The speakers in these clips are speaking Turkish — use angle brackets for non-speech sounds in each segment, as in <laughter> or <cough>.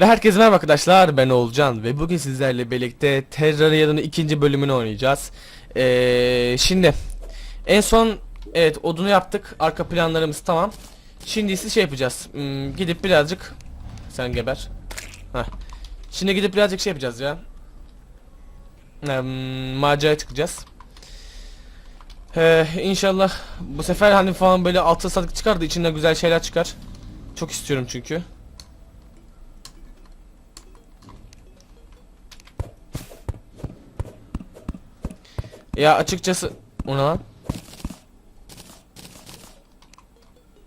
Ve herkese merhaba arkadaşlar ben Oğulcan ve bugün sizlerle birlikte Terraria'nın ikinci bölümünü oynayacağız. Ee, şimdi en son evet odunu yaptık arka planlarımız tamam. Şimdi ise şey yapacağız Hmm, gidip birazcık sen geber. Heh. Şimdi gidip birazcık şey yapacağız ya. Hmm, maceraya çıkacağız. Ee, inşallah bu sefer hani falan böyle altı sadık çıkar da içinden güzel şeyler çıkar. Çok istiyorum çünkü. Ya açıkçası o ne lan?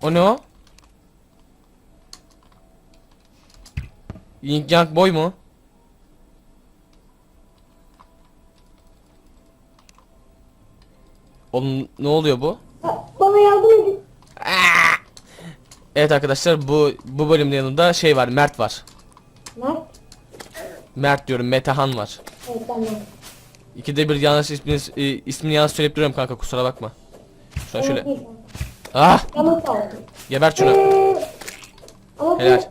O ne o? Yin Yang Boy mu? Oğlum ne oluyor bu? Bana yardım edin. Evet arkadaşlar bu bu bölümde yanında şey var Mert var. Mert. Mert diyorum Metehan var. Evet tamam. İkide bir yanlış ismini, e, ismini yanlış söyleyip duruyorum kanka kusura bakma. Şuna şöyle. Ah geber şunu. Ee, Helal.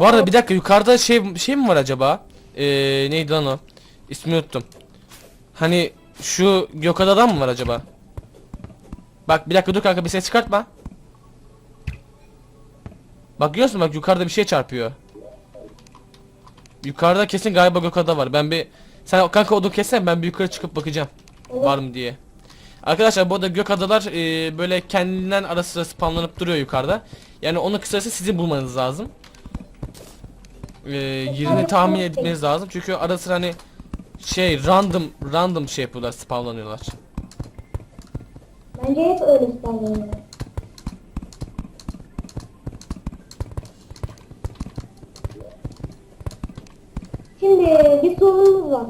bu arada bir dakika yukarıda şey şey mi var acaba? Ee, neydi lan o? İsmini unuttum. Hani şu Gökada'dan mı var acaba? Bak bir dakika dur kanka bir ses çıkartma. Bak görüyor musun bak yukarıda bir şey çarpıyor. Yukarıda kesin galiba Gökada var. Ben bir sen kanka odun kessene ben bir yukarı çıkıp bakacağım. Var mı diye. Arkadaşlar bu arada gök adalar e, böyle kendinden ara sıra spamlanıp duruyor yukarıda. Yani onu kısası sizin bulmanız lazım. E, yerini tahmin etmeniz lazım. Çünkü ara sıra hani şey random random şey yapıyorlar spamlanıyorlar. Bence hep öyle sanırım. Şimdi bir sorunumuz var.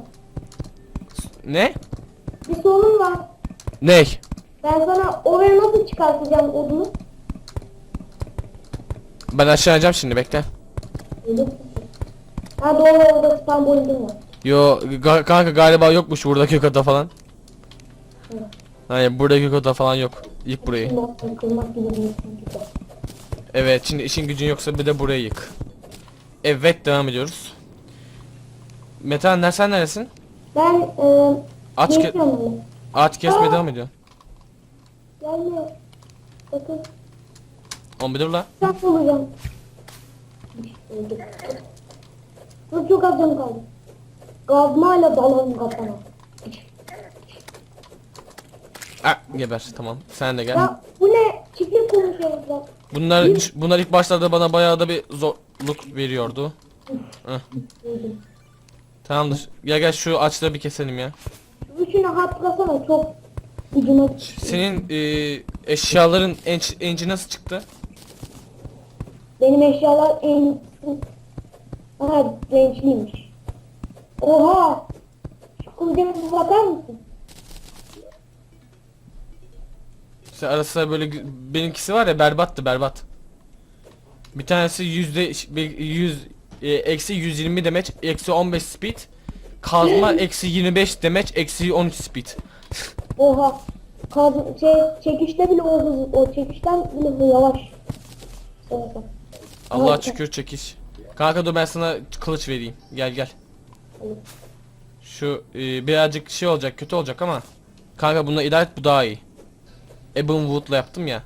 Ne? Bir sorun var. Ney? Ben sana oraya nasıl çıkartacağım odunu? Ben aşağı ineceğim şimdi bekle. Ha doğru orada spam boyutum var. Yo ga- kanka galiba yokmuş burada gök ada falan. Evet. Hayır burada gök ada falan yok. Yık burayı. Var. Evet şimdi işin gücün yoksa bir de burayı yık. Evet devam ediyoruz. Metehan ner sen neresin? Ben e, Aç ke geçiyorum ağaç kesmeye devam ediyor. Gelmiyor. Bakın. On bir dur la. Sen bulacağım. Öldüm. Dur çok az canım kaldı. Gazmayla dalarım kafana. Ah, geber tamam. Sen de gel. Ya bu ne? Çiftlik konuşuyoruz bak. Bunlar bunlar ilk başlarda bana bayağı da bir zorluk veriyordu. Öldüm. Tamamdır. Gel gel şu ağaçları bir keselim ya. Üçünü hatırlasana çok ucuna Senin e, eşyaların enç, enci nasıl çıktı? Benim eşyalar en... Aha renkliymiş. Oha! Şu kılıcıma bir bakar mısın? İşte ara sıra böyle gü- benimkisi var ya berbattı berbat. Bir tanesi yüzde yüz e, eksi 120 demeç eksi 15 speed. Kazma <gasps> eksi 25 demeç eksi 13 speed. <laughs> Oha! Kaz şey, çekişte bile o hız, o çekişten bile hızlı yavaş. Evet. Allah'a Harika. şükür çekiş. Kanka dur ben sana kılıç vereyim. Gel gel. Olur. Şu e, birazcık şey olacak kötü olacak ama. Kanka bununla idare et bu daha iyi. Ebon Wood'la yaptım ya.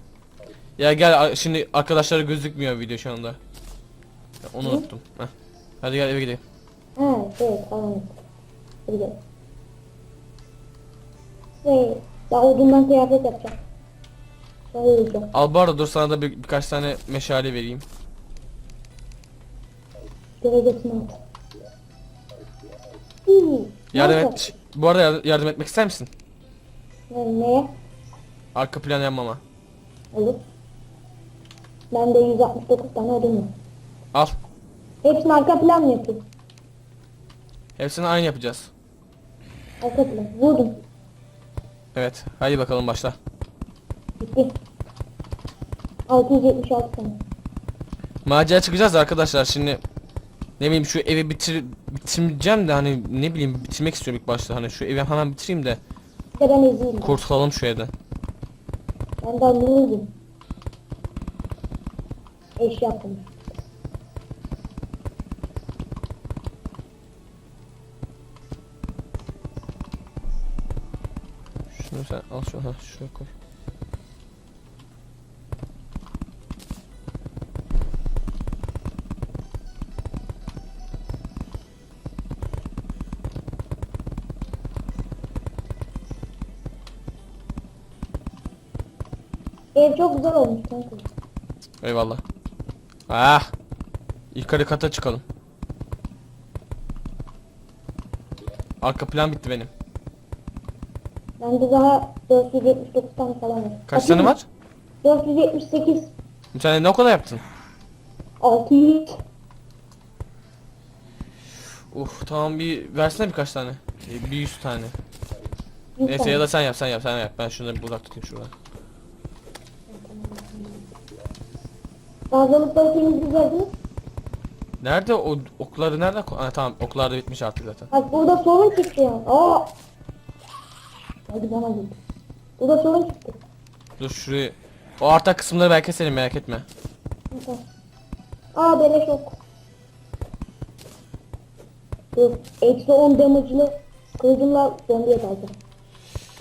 Ya gel şimdi arkadaşlara gözükmüyor video şu anda. Onu unuttum. Heh. Hadi gel eve gidelim. Ha, evet, tamam. Hadi gel. Şey, ya odundan kıyafet yapacağım. Yiyeceğim. Al bu arada dur sana da bir, birkaç tane meşale vereyim. At. Hmm, Yardım nasıl? et. Bu arada yardım, yardım etmek ister misin? Ne, neye? Arka plan yapmama. Olur. Ben de 169 tane var. Al. Hepsini arka plan mı yapayım? Hepsini aynı yapacağız. Arka plan. Vurdum. Evet. Hadi bakalım başla. Bitti. 676 tane. Macera çıkacağız da arkadaşlar şimdi ne bileyim şu evi bitir bitireceğim de hani ne bileyim bitirmek istiyorum ilk başta hani şu evi hemen bitireyim de İşte ben eziyim. kurtulalım şu evden. Ben daha neydim? Eş yaptım. Al şunu. Ha, şuraya koy. Ev çok güzel olmuş kanka. Eyvallah. Ah. Yukarı kata çıkalım. Arka plan bitti benim. Bende daha 479 tane falan var. Kaç Atayım tane mı? var? 478. Sen ne o kadar yaptın? 600. Uf tamam bir versene birkaç tane. Ee, Bir yüz tane. 100 Neyse tane. ya da sen yap sen yap sen yap. Ben şunları bir uzak tutayım şuradan. Fazlalıkları temizleyeceğiz. Nerede o okları nerede? ko- Ha, tamam oklar da bitmiş artık zaten. Bak burada sorun çıktı ya. Aa. Hadi bana gel. Burada sorun çıktı. Dur şurayı. O arta kısımları ben keserim merak etme. Tamam. Aa beleş ok. Dur. Eksi 10 damage'lı kılıcımla zombiye dalacağım.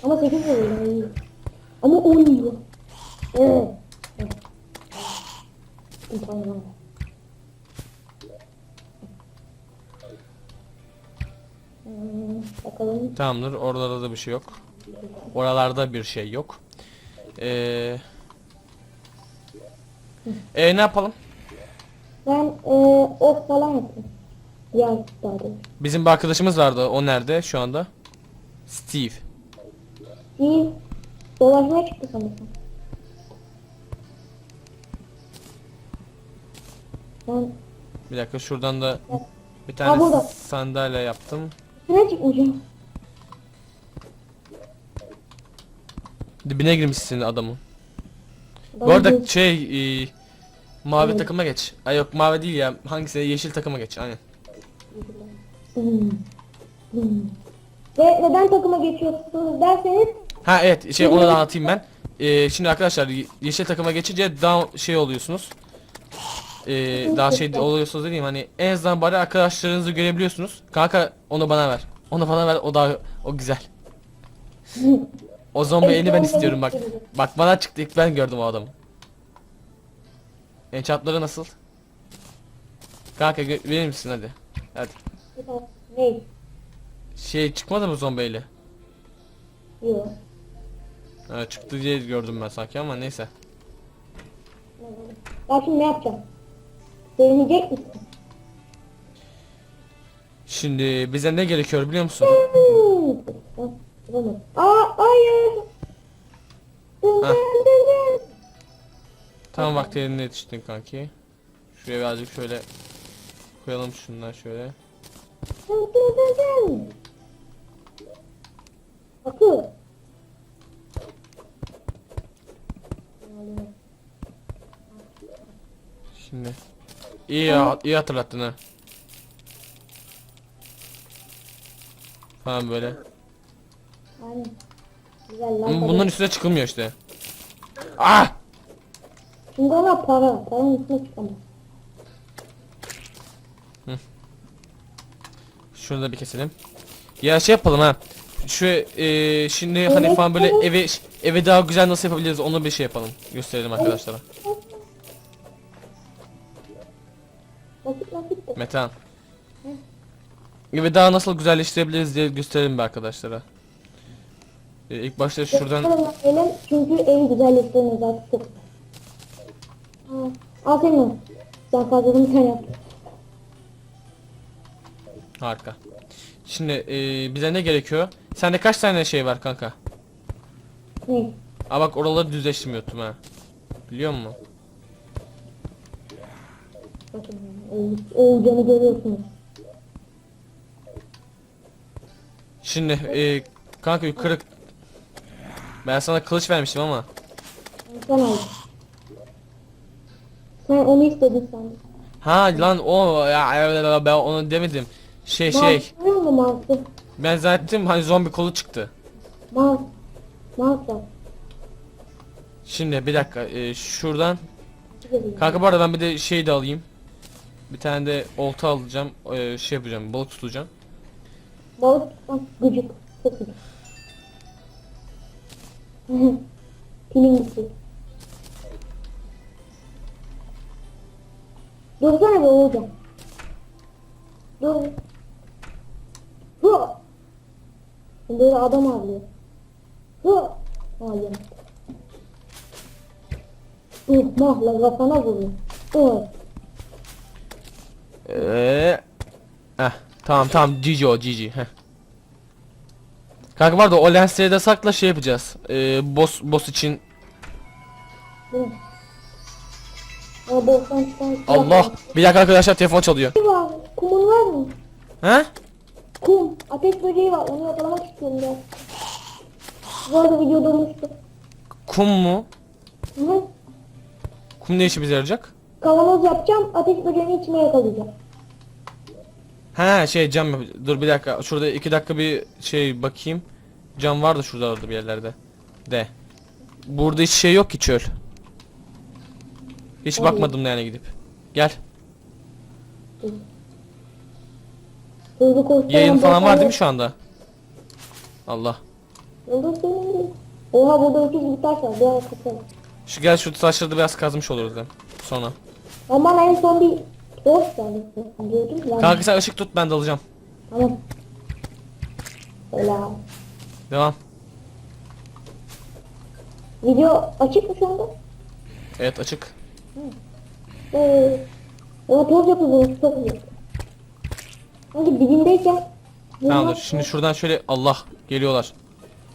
Ama 8 vuruyor yani iyi. Ama 10 yiyor. Evet. Evet. Tamam. Hmm, bakalım. Tamamdır oralarda da bir şey yok. Oralarda bir şey yok. Ee... E ne yapalım? Ben e, ok falan yapayım. Diğer doğrusu. Bizim bir arkadaşımız vardı. O nerede şu anda? Steve. İyi. Dolaşmaya çıktı sanırsam. Ben Bir dakika şuradan da bir tane burada. sandalye yaptım. üstüne çıkmışım. Dibine girmişsin adamın. Bu arada şey e, mavi Evet. takıma geç. Ay yok mavi değil ya. Hangisi? Yeşil takıma geç. Aynen. Ve neden takıma geçiyorsunuz derseniz Ha evet şey onu da anlatayım ben. Ee, şimdi arkadaşlar ye- yeşil takıma geçince daha şey oluyorsunuz. Ee, daha şey oluyorsunuz dediğim hani en azından bari arkadaşlarınızı görebiliyorsunuz. Kanka onu bana ver. Onu bana ver o daha o güzel. <laughs> O zombi elini ben istiyorum bak. Bak bana çıktı ilk ben gördüm o adamı. Enchantları nasıl? Kanka verir misin hadi. Hadi. ne? Şey çıkmadı mı zombi eli? Yok. Ha, çıktı diye gördüm ben sanki ama neyse. Ben şimdi ne yapacağım? Deneyecek misin? Şimdi bize ne gerekiyor biliyor musun? Tamam. Aa hayır. Dın dın dın dın. Tam vaktilerinde yetiştin kanki. Şuraya birazcık şöyle koyalım şundan şöyle. Dın dın dın dın. Akıl. Şimdi iyi ya iyi hatırlattın ha. Falan böyle. Aynen. Güzel lan. Bunların üstüne çıkılmıyor işte. Ah! Çünkü ona para. Paranın üstüne çıkamaz. Şunu da bir keselim. Ya şey yapalım ha. Şu e, şimdi hani falan böyle eve eve daha güzel nasıl yapabiliriz onu bir şey yapalım. Gösterelim arkadaşlara. Vakit vakit de. Evi daha nasıl güzelleştirebiliriz diye gösterelim bir arkadaşlara. E, ilk başta şuradan Elim çünkü evi çok. Aa, al senin o. Sen fazladan bir tane yap. harika. Şimdi e, bize ne gerekiyor? Sende kaç tane şey var kanka? Ne? Aa bak oraları düzleştirmiyordum ha. Biliyor musun? Bakın. O, o canı görüyorsunuz. Şimdi e, kanka yukarı ben sana kılıç vermiştim ama Sen. Sen onu istedin sen. ha lan o ya ben onu demedim. Şey şey mouse'u? ben zannettim hani zombi kolu çıktı. Mouse. Mouse var. Şimdi bir dakika e, şuradan kanka bu arada ben bir de şey de alayım. Bir tane de olta alacağım. e, şey yapacağım. Balık tutacağım. Balık tutmak gıcık. Çok gıcık. Pilin gitti. Dursana be Oğuzcan. Dur. Hı. Böyle adam avlıyor. Hı. Hayır. Hı, mahla kafana vuruyor. Hı. Eee. Heh. Tamam tamam GG o GG. Heh. Kanka var da o lensleri de sakla şey yapacağız. Ee, boss boss için Allah. Bir dakika arkadaşlar telefon çalıyor. Ne var? Kumun var mı? He? Kum. Ateş böceği var. Onu yakalamak istiyorum ya. Bu arada videoda olmuştu. Kum mu? Hı. Kum ne işimize yarayacak? Kavanoz yapacağım. Ateş böceğini içine yakalayacağım. He şey cam yap- Dur bir dakika. Şurada iki dakika bir şey bakayım. Cam vardı şurada orada bir yerlerde. De. Burada hiç şey yok ki çöl. Hiç Oy. bakmadım yani gidip. Gel. Hızlı koştum. Yayın falan var değil mi şu anda? Allah. Oha burada öküz bir taş var. Şu gel şu taşları da biraz kazmış oluruz hem. Sonra. Ama en son bir geldi. Gördün mü lan? Kanka sen ışık tut ben dalacağım. Tamam. Selam. Devam. Video açık mı şu anda? Evet açık. Ee, ama toz yapıyoruz. Çok iyi. Sanki dibindeyken. Tamamdır. Şimdi şuradan şöyle Allah geliyorlar.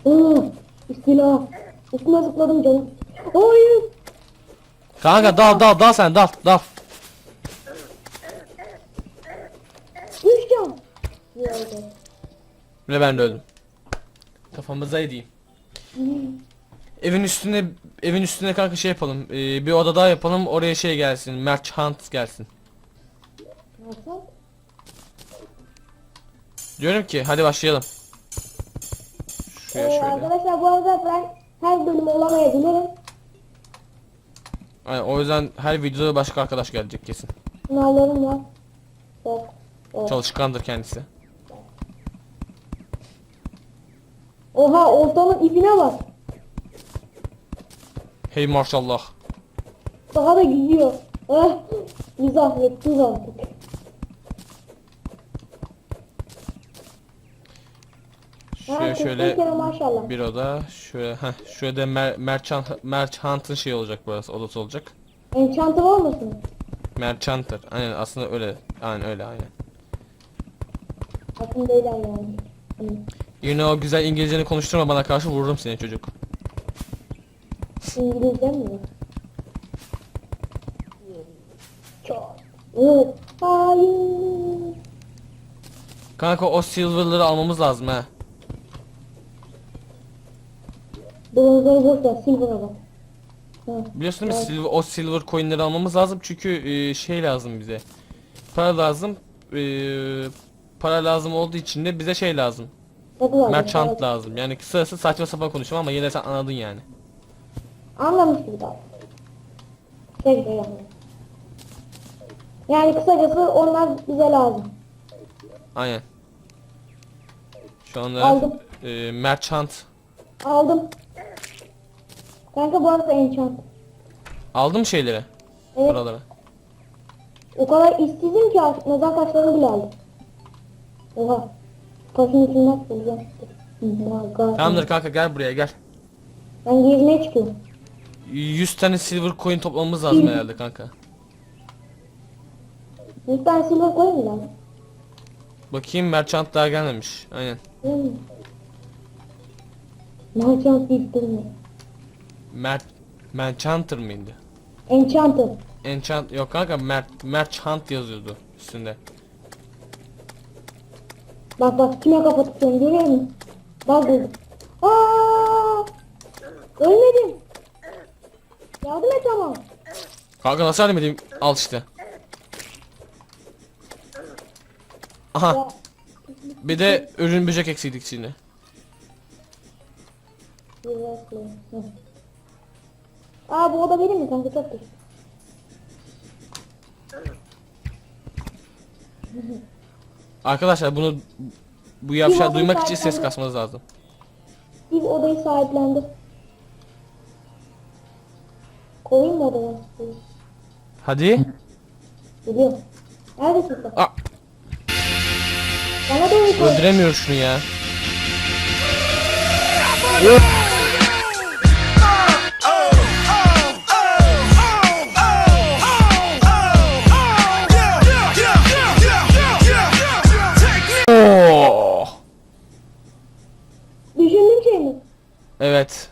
Iıı, istilah. Üstüne zıpladım canım. Hayır. Kanka dal dal dal sen dal dal. Üç can. Yerde. Ve ben de öldüm. Kafamıza edeyim. Evin üstüne evin üstüne kanka şey yapalım. Ee, bir oda daha yapalım. Oraya şey gelsin. Mert Hunt gelsin. Nasıl? Diyorum ki hadi başlayalım. Şuraya Ee, şöyle. arkadaşlar bu arada ben her bölüm olamayabilirim. Aynen, o yüzden her videoda başka arkadaş gelecek kesin. Sınavlarım var. Evet. Evet. Çalışkandır kendisi. Oha ortanın ipine bak. Hey maşallah. Daha da gidiyor. Eh, bir zahmet artık. Şöyle Ha, şöyle maşallah. bir oda. Şöyle heh, şöyle de Mer Merchant Merchant'ın şey olacak burası odası olacak. Enchant'ı var mısın? Merchanter. Aynen aslında öyle. Aynen öyle aynen. Aklımda öyle yani. Hı. Yine o güzel İngilizceni konuşturma bana karşı vururum seni çocuk. İngilizce mi? Çok. Hayır. Kanka o silver'ları almamız lazım ha. Bronzları boş ver, silver'a bak. Ha. Biliyorsun değil mi? Silver, o silver coin'leri almamız lazım çünkü e, şey lazım bize. Para lazım. E, para lazım olduğu için de bize şey lazım. Var. Merchant Evet. lazım. Yani kısası saçma sapan konuşuyorum ama yine de sen anladın yani. Anlamış gibi daha. Şey yani. Yani kısacası onlar bize lazım. Aynen. Şu anda Aldım. e, merchant Aldım. Kanka bu arada enchant. aldım şeyleri. Evet. Paraları. O kadar işsizim ki artık mezar taşlarını bile aldım. Oha. Taşın içinden bulacağım. Tamamdır kanka gel buraya gel. Ben gezmeye çıkıyorum. 100 tane silver coin toplamamız lazım herhalde kanka. Bir tane silver koyayım mı lan? Bakayım merchant daha gelmemiş. Aynen. Hmm. Merchant deyip durma. Mert Merchanter mıydı? Enchanter. Enchant yok kanka Mert Merchant yazıyordu üstünde. Bak bak kime kafa tutuyorum görüyor musun? Bak buldum. Aa! Ölmedim. Yardım et ama. Kanka nasıl yardım edeyim? Al işte. Aha bir de ürün böcek eksiydik. Hı. Aa bu oda benim mi kanka çok. Arkadaşlar bunu bu yavşağı duymak için ses kasmanız lazım. Steve odayı sahiplendi. Koyayım mı odaya? Hadi. Geliyor. Neredesin sen? Aa, Bana doğru koy. şunu ya. Evet.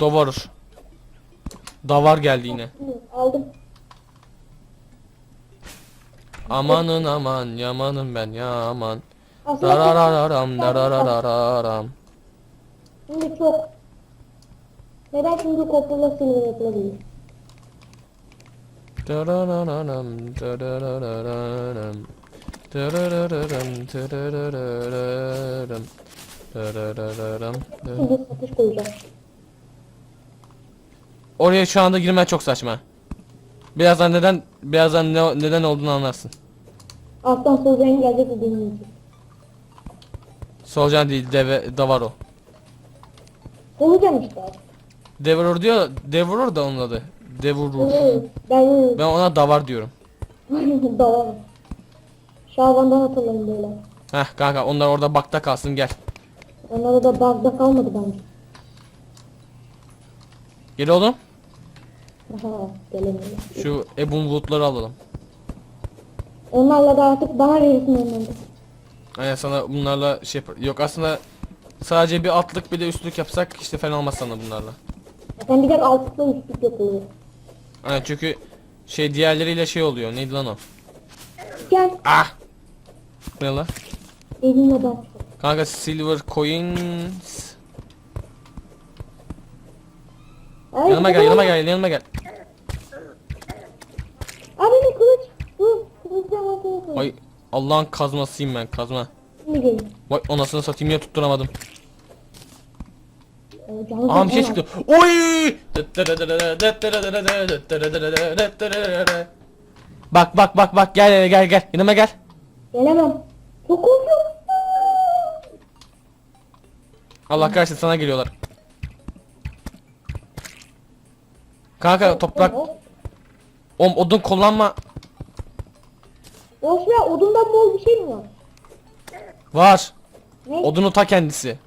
Dovar. Davar geldi yine. Aldım. Amanın aman yamanım ben yaman. Aslında Darararam dararararam. şimdi çok. Neden şimdi kopyala sinir yapılabilir? Darararam dararararam. Dararararam dararararam. Koyacağım. Oraya şu anda girmen çok saçma. Birazdan neden birazdan ne, neden olduğunu anlarsın. Alttan solucan gelecek ve dinleyecek. Solucan değil deve davar o. Solucan işte. Devorur diyor Devorur da onun adı. Devurur. Hı, Ben Ben ona davar diyorum. <laughs> Doğru. Şaban'dan hatırlayın böyle. Heh kanka onlar orada bakta kalsın gel. Onlara da bagda kalmadı bence. Gel oğlum. Aha gelemiyor. Şu Ebon Wood'ları alalım. Onlarla da artık bana verirsin onları. Aynen sana bunlarla şey yapar. Yok aslında sadece bir atlık bir de üstlük yapsak işte fena olmaz sana bunlarla. Sen bir de altlıkla üstlük yapılıyor. Aynen çünkü şey diğerleriyle şey oluyor. Neydi lan o? Gel. Ah! Ne lan? Elinle bak. Kanka silver coins. Ay, Yanıma gel, yanıma gel, yanıma gel. Abi bir kılıç. Masaya koy. Ay Allah'ın kazmasıyım ben kazma. Vay anasını satayım ya tutturamadım. Ee, Aa bir şey çıktı. Oy! Bak bak bak bak gel gel gel yanıma gel. Gelemem. Çok korkuyorum. Allah kahretsin sana geliyorlar. Kanka toprak om odun kullanma Boş ver odundan bol bir şey mi var? var. Ne? Odunu ta kendisi.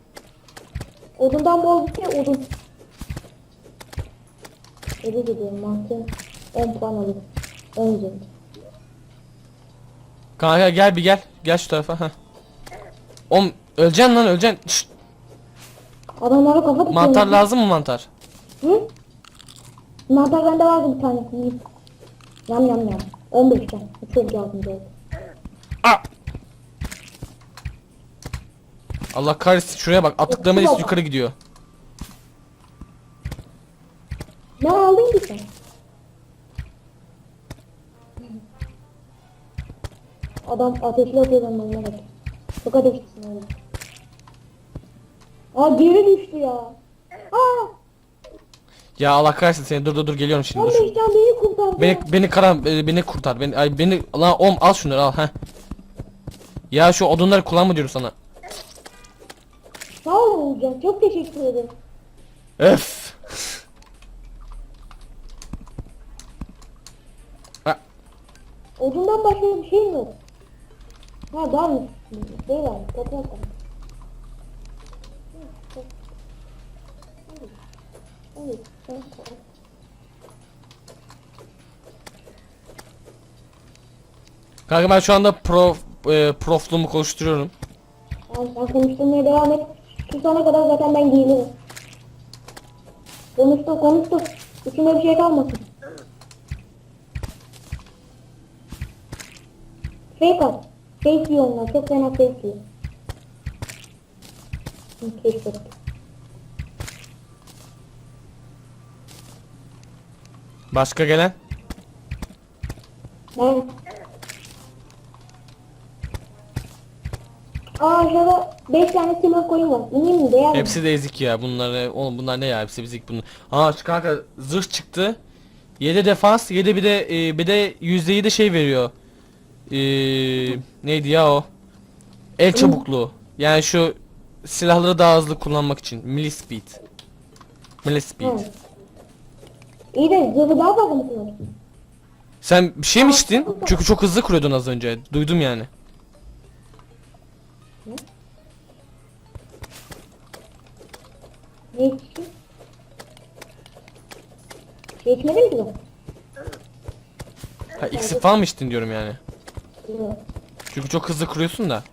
Odundan bol bir şey odun. Öyle gidiyorum mantığı. 10 puan alırım. 10 üzerinde. Kanka gel bir gel. Gel şu tarafa. Heh. Om öleceksin lan öleceksin. Şşt, Adamlara kafa tutuyor. mantar lazım mı mantar? Hı? Mantar bende vardı bir tane. Yiyeyim. Yam yam yam. 15 tane. Çok yardımcı oldu. Aa! Allah kahretsin şuraya bak atıklarımız Baba. yukarı gidiyor. Ne aldın ki sen? Adam ateşli atıyor ben bana bak. Çok ateşlisin oğlum. Aa geri düştü ya. Aa Ya Allah kahretsin seni dur dur dur geliyorum şimdi dur. 15 tane beni kurtardı. Beni beni karam e, beni kurtar. Beni ay beni lan om al şunları al ha. Ya şu odunları kullanma diyorum sana. Sağ ol Uğurcan. Çok teşekkür ederim. Öf. Ha, Odundan başka bir şey mi yok? Ha daha mı? Şey var. Toprak var. Evet, evet, evet. Kanka ben şu anda prof e, profluğumu konuşturuyorum. Tamam sen konuşturmaya devam et. Susana kadar zaten ben giyinirim. Konuştu konuştu. İçinde bir şey kalmasın. Fake at. Fake yiyor onlar. Çok fena fake yiyor. Hı, Keşfettim. Başka gelen? Ben... Aa aşağıda 5 tane silver coin var. İneyim mi? Değer mi? Hepsi de ezik ya. Bunlar oğlum bunlar ne ya? Hepsi ezik bunlar. Aa şu kanka zırh çıktı. 7 defans, 7 bir de e, bir de %7 şey veriyor. E, neydi ya o? El çabukluğu. Yani şu silahları daha hızlı kullanmak için. Melee speed. Melee speed. Evet. İyi de zırhı daha fazla mı kullanıyorsun? Sen bir şey mi içtin? Çünkü çok hızlı kuruyordun az önce. Duydum yani. Ne içtin? Şey içmedin ben. Ha iksir falan mı içtin diyorum yani. Yok. Çünkü çok hızlı kuruyorsun da.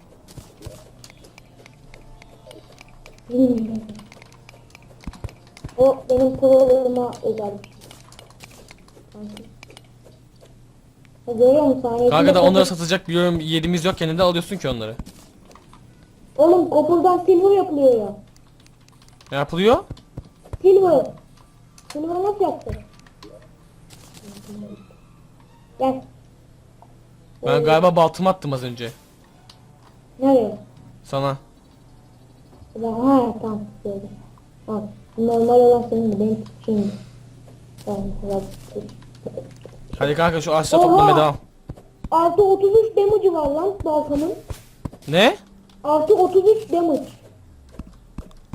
Bilmiyorum. O benim kuruluma özel bir şey. Görüyor musun? Kanka da onları satacak bir yorum yerimiz yokken neden alıyorsun ki onları? Oğlum kopurdan silver yapılıyor ya. Ne yapılıyor? Silver. Silver nasıl yaptın? Gel. Ben galiba baltımı attım az önce. Nereye? Sana. Ha tamam gördüm. Bak normal olan senin de benim şeyim. Tamam biraz. Hadi kanka şu ağaçları Oha! toplamaya devam. Artı 33 damage'ı var lan baltamın. Ne? Artı 33 damage.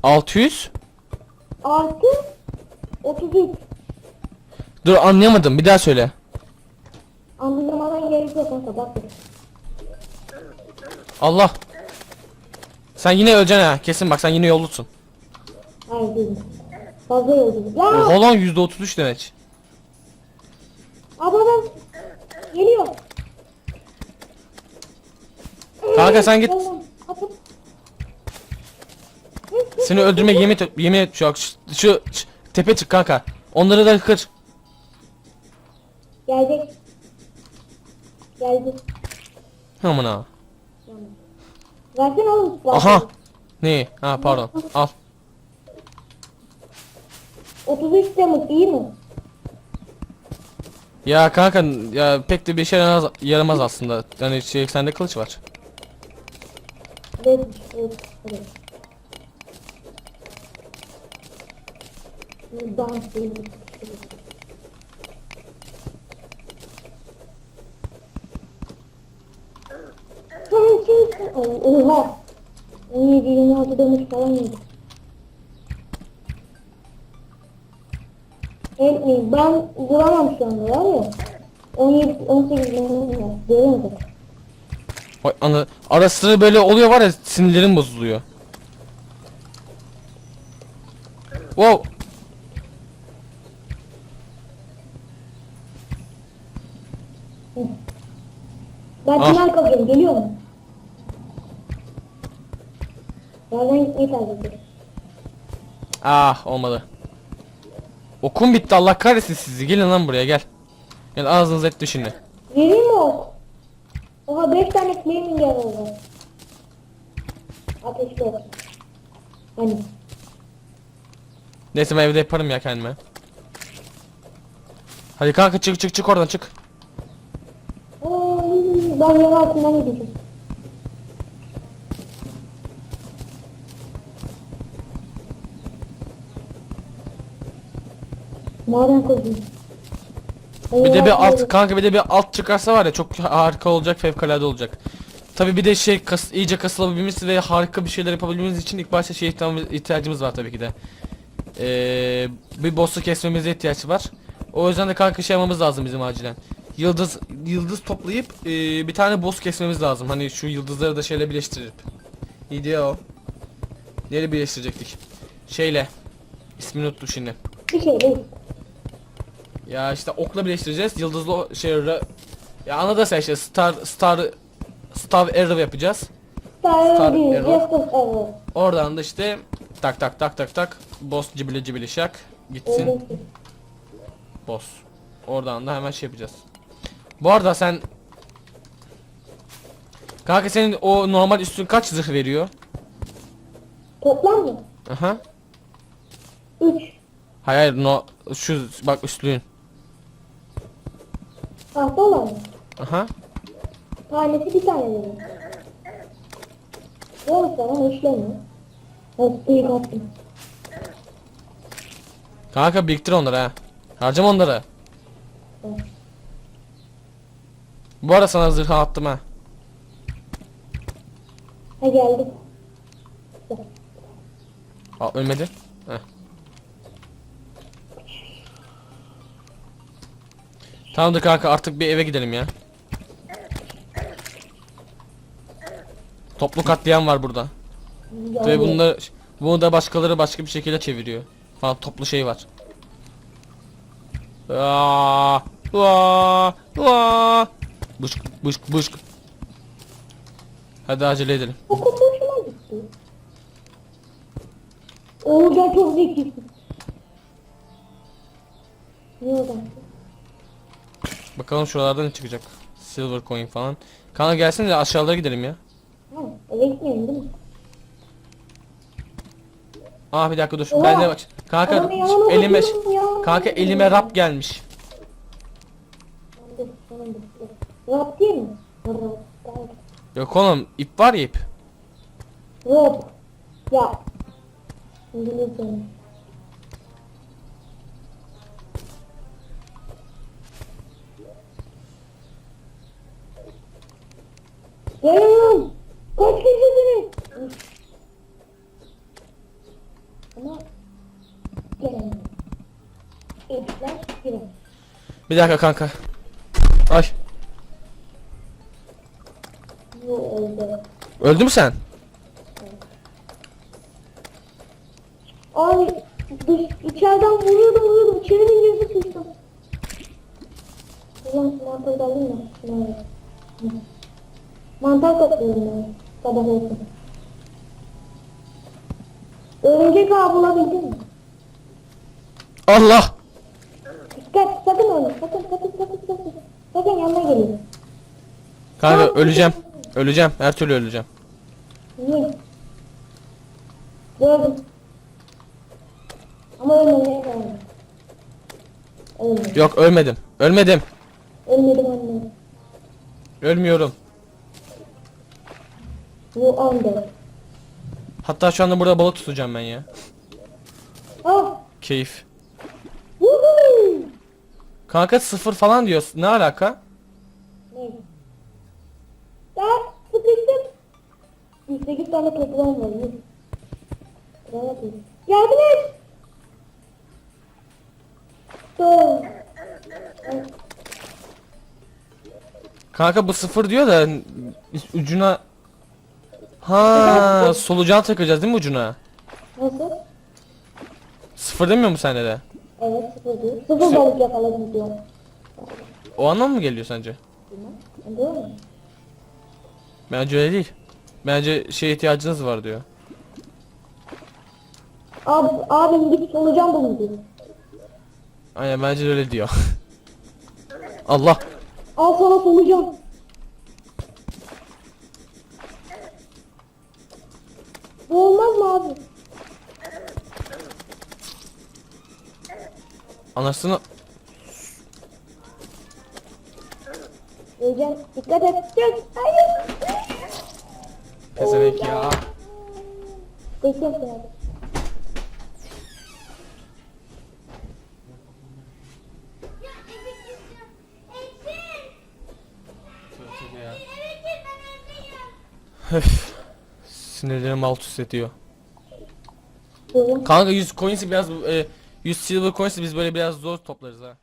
600? Artı 33. Dur anlayamadım bir daha söyle. Anlamadan gerek yok kanka bak. Allah. Sen yine öleceksin ha. Kesin bak sen yine yollusun. Hayır değil. Fazla yolculuk. Ya! Oha lan %33 demek. Abi adam geliyor. Kanka sen git. Seni öldürme yemin et, yemin et şu, şu, şu, tepe çık kanka. Onları da kır. Gelecek. Geldi. Aman ha. Versene oğlum. Aha. Ne? Ha pardon. Al. 33 damage iyi mi? Ya kanka ya pek de bir şey yaramaz, yaramaz aslında. Yani şey sende kılıç var. Oha. 17 26 demiş falan yedik. 70, ben duramam şu anda var ya. 17, 18 bin var. Görüyor musun? Vay ana, ara sıra böyle oluyor var ya sinirlerim bozuluyor. Wow. Ben ah. kazıyorum geliyor mu? Bazen gitmeyi tercih. Ah olmadı. Okum bitti Allah kahretsin sizi. Gelin lan buraya gel. Gel ağzınıza etti şimdi. Vereyim mi ok? Oha 5 tane flaming yer oldu. Ateşli olsun. Hani. Neyse ben evde yaparım ya kendime. Hadi kanka çık çık çık oradan çık. Oo, ben yer altından gideceğim. Maden. Ben Bir de bir alt kanka bir de bir alt çıkarsa var ya çok harika olacak fevkalade olacak. Tabi bir de şey kas, iyice kasılabilmemiz ve harika bir şeyler yapabilmemiz için ilk başta şey ihtiyacımız, var tabii ki de. Ee, bir boss'u kesmemize ihtiyaç var. O yüzden de kanka şey yapmamız lazım bizim acilen. Yıldız yıldız toplayıp ee, bir tane boss kesmemiz lazım. Hani şu yıldızları da şeyle birleştirip. İyi o. Neyle birleştirecektik? Şeyle. İsmini unuttum şimdi. Bir şey değil. Ya işte okla birleştireceğiz. Yıldızlı ra- ya anladın sen işte star star star arrow yapacağız. Star. Arrow. Oradan da işte tak tak tak tak tak boss cibili cibili şak gitsin boss. Oradan da hemen şey yapacağız. Bu arada sen Kanka senin o normal üstün kaç zırh veriyor? Toplam mı? Aha. 3. Hayır hayır no şu bak üstlüğün. Tahta olan mı? Aha. Tanesi bir tane veriyor. Ne olursa lan işlemiyor. Hastayı kattım. Kanka biriktir onları ha. Harcama onları. Evet. Bu arada sana zırh attım ha. Ha geldi. Aa ölmedi. Heh. Tamamdır kanka artık bir eve gidelim ya. Toplu katliam var burada. Ve bunlar bunu da başkaları başka bir şekilde çeviriyor. Falan toplu şey var. Aa, aa, aa. Buşk buşk buşk. Hadi acele edelim. Oğulcan çok zekisin. Ne oldu? Bakalım şuralardan ne çıkacak. Silver coin falan. Kanka gelsin de aşağılara gidelim ya. Ha, eve gitmeyelim değil mi? Aa bir dakika dur. Oha! Ben de bak. Kanka elime bakıyorum ya. kanka elime rap gelmiş. Rap değil mi? Yok oğlum ip var ya ip. Rap. Ya. İngilizce. Geliyorum. Kaç kişisiniz? Ama gelemiyorum. İpler girelim. Bir dakika kanka. Ay. Bu öldü. Öldü mü sen? Abi dış, içeriden vuruyordum vuruyordum. İçerinin gözü sıçtım. Ulan da alayım mı? Mantar topluyorum ben. Sabah olsun. Örümcek ağı bulabildin mi? Allah. Dikkat sakın ölme. Sakın sakın sakın sakın. Sakın yanına geliyor. Kanka öleceğim. Öleceğim. Her türlü öleceğim. Niye? Gördüm. Ama ölmemeye et. Ölmedim. Yok ölmedim. Ölmedim. Ölmedim anne. Ölmüyorum. Bu anda. Hatta şu anda burada balık tutacağım ben ya. Ah! Keyif. Woohoo! Kanka sıfır falan diyor. Ne alaka? Neyse. Daha sıkıştım. 108 tane toprağım var. Ol. Yardım et! Kanka bu sıfır diyor da ucuna Ha, solucan takacağız değil mi ucuna? Nasıl? Sıfır demiyor mu sende de? Evet sıfır değil. Sıfır balık yakaladım diyor. O anlam mı geliyor sence? Bilmem. Doğru mu? Bence öyle değil. Bence şey ihtiyacınız var diyor. Abi, abim git solucan bulun diyor. Aynen bence de öyle diyor. <laughs> Allah. Al sana solucan. Bu olmaz mı abi? Anasını Öleceğim. Dikkat et. Çık. Hayır. pezevenk ya. Bekliyorum seni abi. Öf. Sinirlerim alt üst ediyor. Kanka 100 coins'i biraz e, 100 silver coins'i biz böyle biraz zor toplarız ha.